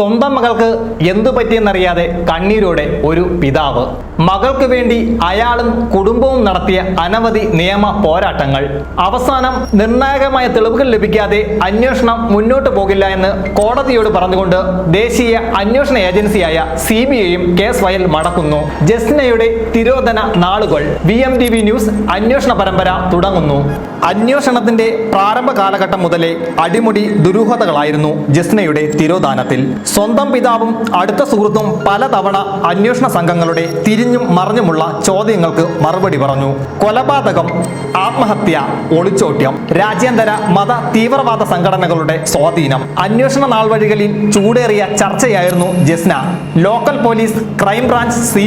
സ്വന്തം മകൾക്ക് എന്തു പറ്റിയെന്നറിയാതെ കണ്ണീരോടെ ഒരു പിതാവ്. മകൾക്ക് വേണ്ടി അയാളും കുടുംബവും നടത്തിയ അനവധി നിയമ പോരാട്ടങ്ങൾ. അവസാനം നിർണായകമായ തെളിവുകൾ ലഭിക്കാതെ അന്വേഷണം മുന്നോട്ട് പോകില്ല എന്ന് കോടതിയോട് പറഞ്ഞുകൊണ്ട് ദേശീയ അന്വേഷണ ഏജൻസിയായ സി ബി ഐയും കേസ് ഫയൽ മടക്കുന്നു. ജസ്നയുടെ തിരോധന നാളുകൾ. V M T V news അന്വേഷണ പരമ്പര തുടങ്ങുന്നു. അന്വേഷണത്തിന്റെ പ്രാരംഭ കാലഘട്ടം മുതലേ അടിമുടി ദുരൂഹതകളായിരുന്നു ജസ്നയുടെ തിരോധാനത്തിൽ. സ്വന്തം പിതാവും അടുത്ത സുഹൃത്തും പലതവണ അന്വേഷണ സംഘങ്ങളുടെ തിരിഞ്ഞും മറിഞ്ഞുമുള്ള ചോദ്യങ്ങൾക്ക് മറുപടി പറഞ്ഞു. കൊലപാതകം ആത്മഹത്യ ഒളിച്ചോട്യം രാജ്യാന്തര മത തീവ്രവാദ സംഘടനകളുടെ സ്വാധീനം. അന്വേഷണ നാൾവഴികളിൽ ചൂടേറിയ ചർച്ചയായിരുന്നു Jasna. Local police crime branch C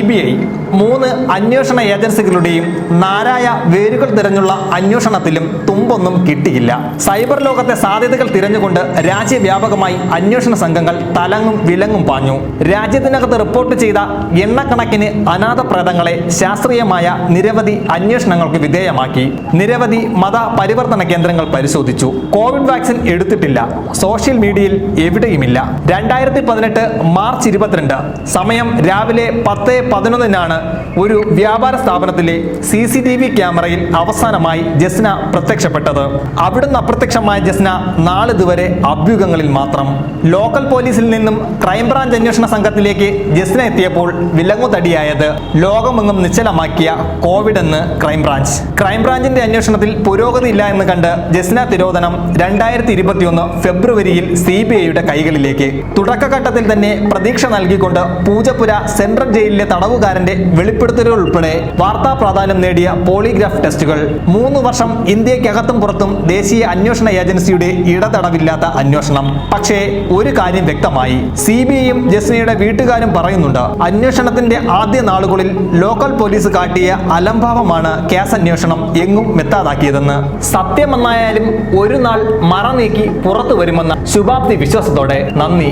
മൂന്ന് അന്വേഷണ ഏജൻസികളുടെയും നാരായ വേരുകൾ തിരഞ്ഞുള്ള അന്വേഷണത്തിലും തുമ്പൊന്നും കിട്ടിയില്ല. സൈബർ ലോകത്തെ സാധ്യതകൾ തിരഞ്ഞുകൊണ്ട് രാജ്യവ്യാപകമായി അന്വേഷണ സംഘങ്ങൾ തലങ്ങും വിലങ്ങും പാഞ്ഞു. രാജ്യത്തിനകത്ത് റിപ്പോർട്ട് ചെയ്ത എണ്ണക്കണക്കിന് അനാഥ പ്രേതങ്ങളെ ശാസ്ത്രീയമായ നിരവധി അന്വേഷണങ്ങൾക്ക് വിധേയമാക്കി. നിരവധി മത പരിവർത്തന കേന്ദ്രങ്ങൾ പരിശോധിച്ചു. കോവിഡ് വാക്സിൻ എടുത്തിട്ടില്ല. സോഷ്യൽ മീഡിയയിൽ എവിടെയുമില്ല. രണ്ടായിരത്തി പതിനെട്ട് മാർച്ച് ഇരുപത്തിരണ്ട് സമയം രാവിലെ പത്ത് പതിനൊന്നിനാണ് ഒരു വ്യാപാര സ്ഥാപനത്തിലെ സി സി ടി വി ക്യാമറയിൽ അവസാനമായി ജസ്ന പ്രത്യക്ഷപ്പെട്ടത്. അവിടുന്ന് അപ്രത്യക്ഷമായ ജസ്ന നാളിതുവരെ അഭ്യൂഹങ്ങളിൽ മാത്രം. ലോക്കൽ പോലീസിൽ നിന്നും ക്രൈംബ്രാഞ്ച് അന്വേഷണ സംഘത്തിലേക്ക് ജസ്ന എത്തിയപ്പോൾ വിലങ്ങുതടിയായത് ലോകമെങ്ങും നിശ്ചലമാക്കിയ കോവിഡ് എന്ന് ക്രൈംബ്രാഞ്ച്. ക്രൈംബ്രാഞ്ചിന്റെ അന്വേഷണത്തിൽ പുരോഗതി ഇല്ല എന്ന് കണ്ട് ജസ്ന തിരോധനം രണ്ടായിരത്തി ഇരുപത്തിയൊന്ന് ഫെബ്രുവരിയിൽ സി ബി ഐയുടെ കൈകളിലേക്ക്. തുടക്കഘട്ടത്തിൽ തന്നെ പ്രതീക്ഷ നൽകിക്കൊണ്ട് പൂജപ്പുര സെൻട്രൽ ജയിലിലെ തടവുകാരന്റെ വെളിപ്പെടുത്തലുകൾ ഉൾപ്പെടെ വാർത്താ പ്രാധാന്യം നേടിയ പോളിഗ്രാഫ് ടെസ്റ്റുകൾ. മൂന്ന് വർഷം ഇന്ത്യക്കകത്തും പുറത്തും ദേശീയ അന്വേഷണ ഏജൻസിയുടെ ഇടതടവില്ലാത്ത അന്വേഷണം. പക്ഷേ ഒരു കാര്യം വ്യക്തമായി. സി ബി ഐയും ജസ്നയുടെ വീട്ടുകാരും പറയുന്നുണ്ട് അന്വേഷണത്തിന്റെ ആദ്യ നാളുകളിൽ ലോക്കൽ പോലീസ് കാട്ടിയ അലംഭാവമാണ് കേസ് അന്വേഷണം എങ്ങും മെത്താതാക്കിയതെന്ന് സത്യമെന്നായാലും ഒരു നാൾ മറ നീക്കി പുറത്തു വരുമെന്ന ശുഭാപ്തി വിശ്വാസത്തോടെ. നന്ദി.